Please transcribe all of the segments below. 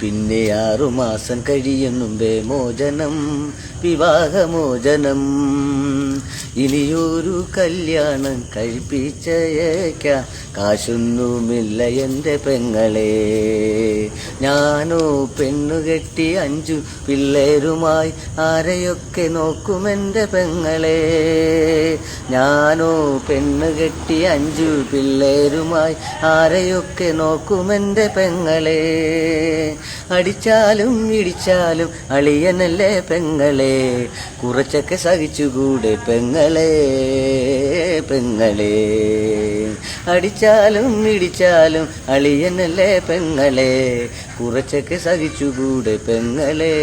പിന്നെ ആറുമാസം കഴിയുന്നുമ്പേ മോചനം വിവാഹമോചനം. ഇനിയൊരു കല്യാണം കഴിപ്പിച്ചയക്കാം കാശൊന്നുമില്ല എന്റെ പെങ്ങളെ. ഞാനോ പെണ്ണുകെട്ടി അഞ്ചു പിള്ളേരുമായി ആരെയൊക്കെ നോക്കുമെന്റെ പെങ്ങളെ. ഞാനോ പെണ്ണുകെട്ടി അഞ്ചു പിള്ളേരുമായി ആരെയൊക്കെ നോക്കുമെന്റെ പെങ്ങളെ. അടിച്ചാലും ഇടിച്ചാലും അളിയനല്ലേ പെങ്ങളെ. കുറച്ചൊക്കെ സഹിച്ചുകൂടെ പെങ്ങളെ. പെങ്ങളെ അടിച്ചാലും ഇടിച്ചാലും അളിയനല്ലേ പെങ്ങളെ. കുറച്ചൊക്കെ സഹിച്ചുകൂടെ പെങ്ങളെ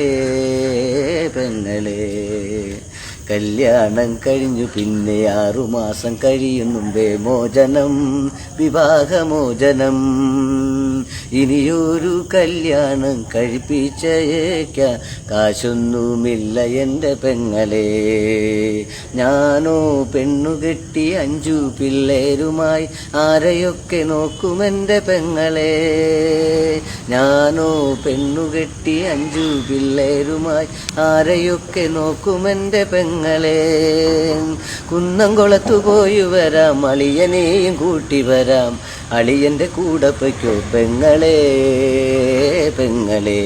പെങ്ങളെ. കല്യാണം കഴിഞ്ഞു പിന്നെ ആറുമാസം കഴിയുന്നുമ്പേ മോചനം വിവാഹമോചനം. ഇനിയൊരു കല്യാണം കഴിപ്പിച്ചേക്ക. കാശൊന്നുമില്ല എന്റെ പെങ്ങളെ. ഞാനോ പെണ്ണുകെട്ടി അഞ്ചു പിള്ളേരുമായി ആരെയൊക്കെ നോക്കുമെന്റെ പെങ്ങളെ? ഞാനോ പെണ്ണുകെട്ടി അഞ്ചു പിള്ളേരുമായി ആരെയൊക്കെ നോക്കുമെന്റെ പെങ്ങളെ കുന്നംകുളത്തു പോയി വരാം അളിയനെയും കൂട്ടി വരാം. അളിയന്റെ കൂടെ പൊയ്ക്കോ പെങ്ങളെ പെങ്ങളെ.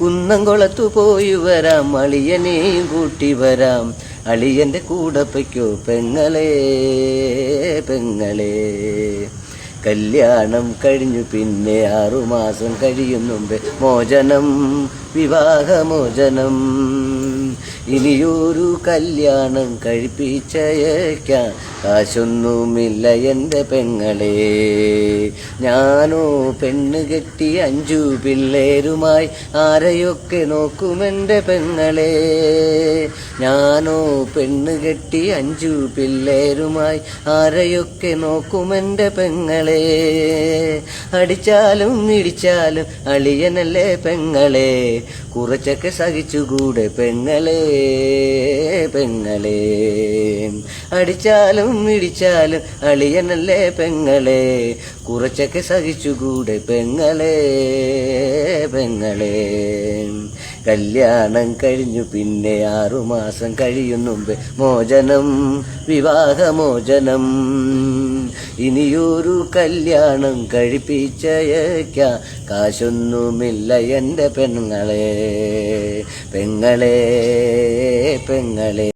കുന്നംകുളത്തു പോയി വരാം അളിയനെയും കൂട്ടി വരാം. അളിയന്റെ കൂടെ പൊയ്ക്കോ പെങ്ങളെ പെങ്ങളെ. കല്യാണം കഴിഞ്ഞു പിന്നെ ആറുമാസം കഴിയുന്നുമ്പേ മോചനം വിവാഹമോചനം. ഇനിയൊരു കല്യാണം കഴിപ്പിച്ചയക്കാം കാശൊന്നുമില്ല എന്റെ പെങ്ങളെ. ഞാനോ പെണ്ണ് കെട്ടി അഞ്ചു പിള്ളേരുമായി ആരെയൊക്കെ നോക്കുമെന്റെ പെങ്ങളെ? ഞാനോ പെണ്ണ് കെട്ടി അഞ്ചു പിള്ളേരുമായി ആരെയൊക്കെ നോക്കുമെന്റെ പെങ്ങളെ? അടിച്ചാലും ഇടിച്ചാലും അളിയനല്ലേ പെങ്ങളെ? കുറച്ചൊക്കെ സഹിച്ചുകൂടെ പെങ്ങളെ പെങ്ങളെ അടിച്ചാലും ഇടിച്ചാലും അളിയനല്ലേ പെങ്ങളെ. കുറച്ചൊക്കെ സഹിച്ചുകൂടെ പെങ്ങളെ പെങ്ങളെ. കല്യാണം കഴിഞ്ഞു പിന്നെ ആറുമാസം കഴിയുന്നുമ്പേ മോചനം വിവാഹമോചനം. ഇനിയൊരു കല്യാണം കഴിപ്പിച്ചയക്കാം കാശൊന്നുമില്ല എന്റെ പെങ്ങളെ പെങ്ങളെ പെങ്ങളെ.